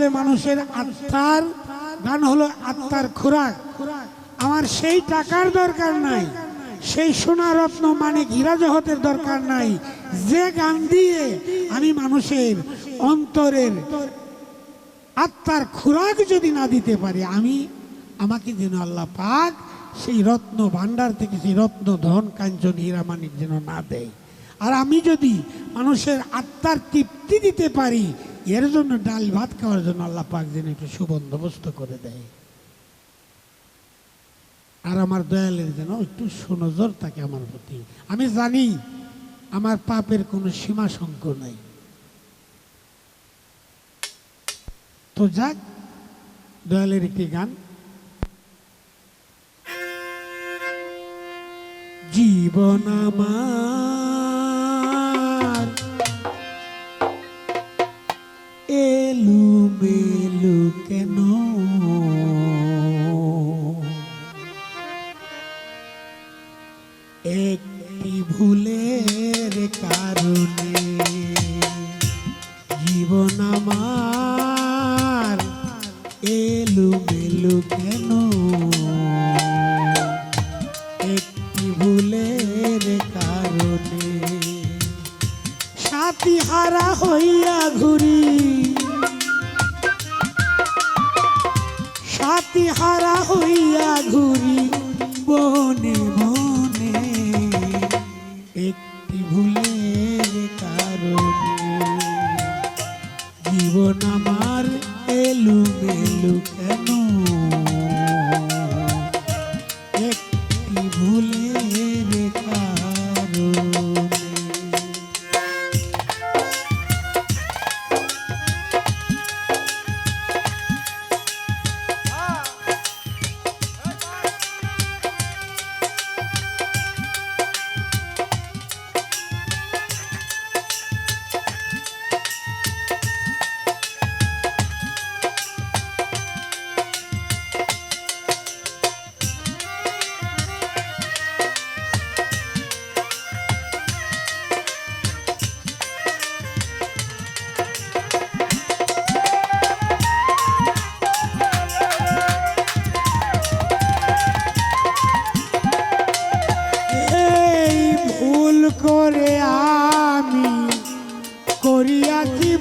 হলে মানুষের আত্মার গান হলো আত্মার খোরাক। আমার সেই টাকার দরকার নাই, সেই সোনা রত্ন মানে হীরা জহতের দরকার নাই, যে গান দিয়ে আমি মানুষের অন্তরের আত্মার খোরাক যদি না দিতে পারি, আমি, আমাকে যেন আল্লাহ পাক সেই রত্ন ভাণ্ডার থেকে সেই রত্ন ধন কাঞ্চন হীরামানিক যেন না দেয়। আর আমি যদি মানুষের আত্মার তৃপ্তি দিতে পারি এর জন্য ডাল ভাত খাওয়ার জন্য আল্লাহ পাক যেন একটু সুবন্দোবস্ত করে দেয়। আর আমার দয়ালের যেন একটু সুনজর থাকে আমার প্রতি। আমি জানি আমার পাপের কোনো সীমা শঙ্ক নাই। তো যাক, দয়ালের একটি গান। জীবন আমার এলু মেলু কেন? একটি ভুলের কারণে জীবন আমার এলু মেলু কেন? একটি ভুলের কারণে সাথী হারা হইয়া হারা হইয়া ঘুরি বনে বনে। একটি ভুলের কারণে জীবন আমার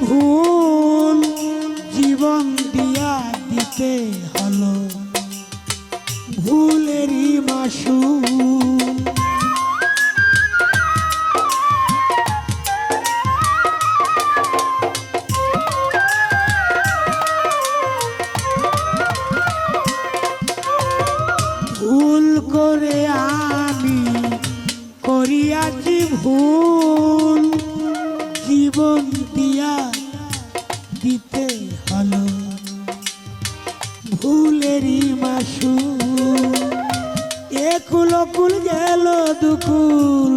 ভুল জীবন দিয়া দিতে হলো। ভুলেরই করিয়াছি ভুল। জীবন দিয়া দুকুল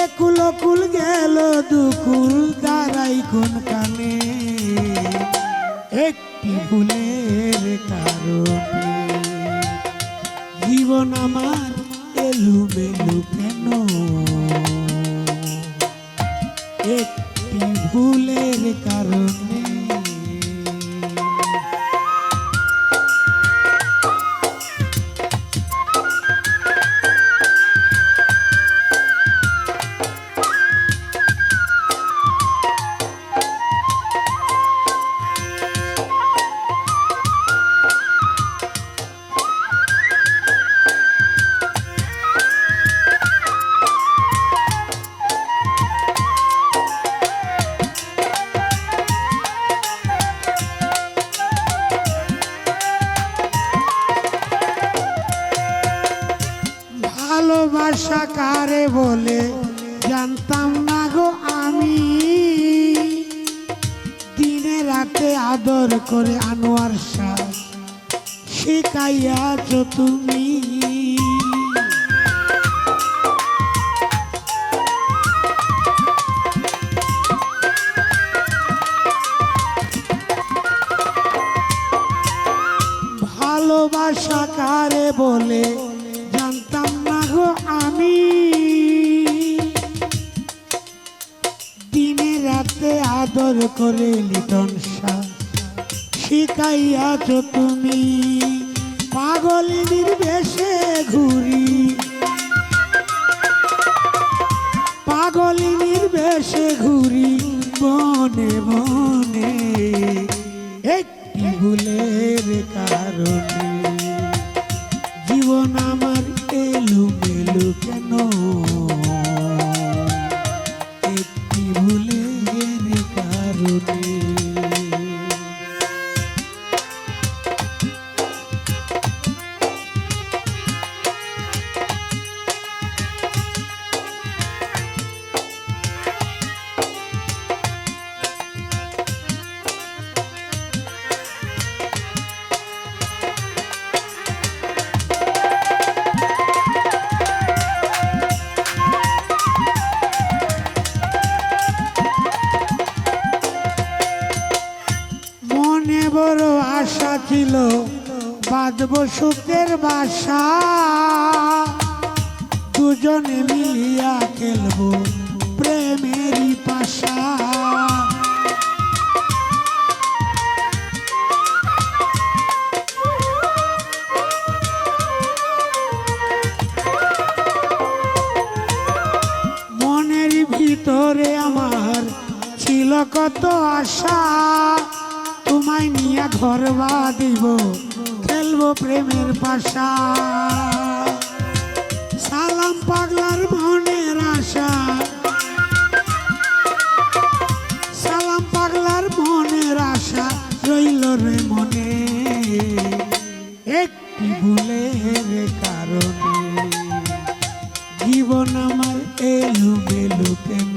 একুল কুল গেল দুকুল দাঁড়াই কোন কানে। একটি ভুলের কারণে জীবন আমার ভালোবাসা কারে বলে? জানতাম না গো আমি। দিনে রাতে আদর করে আনোয়ার শাহ শিখাইয়াছ তুমি। ভালোবাসা কারে বলে? জানতাম আমি। দিনে রাতে আদর করে লিটন শাহ শিখাইয়াছ তুমি। পাগলিনীর বেশে ঘুরি। পাগলিনীর বেশে ঘুরি বনে বনে একটি ভুলের ছিল বাঁধব সুখের বাসা। দুজনে মিলিয়া খেলব প্রেমেরই পাশা। মনের ভিতরে আমার ছিল কত আশা। তোমায় দিব, খেলব প্রেমের পাশা। সালাম পাগলার মনের আশা। সালাম পাগলার মনের আশা রইল রে মনে। একটি ভুলের কারণে। জীবন আমার এলু মেলু কেন?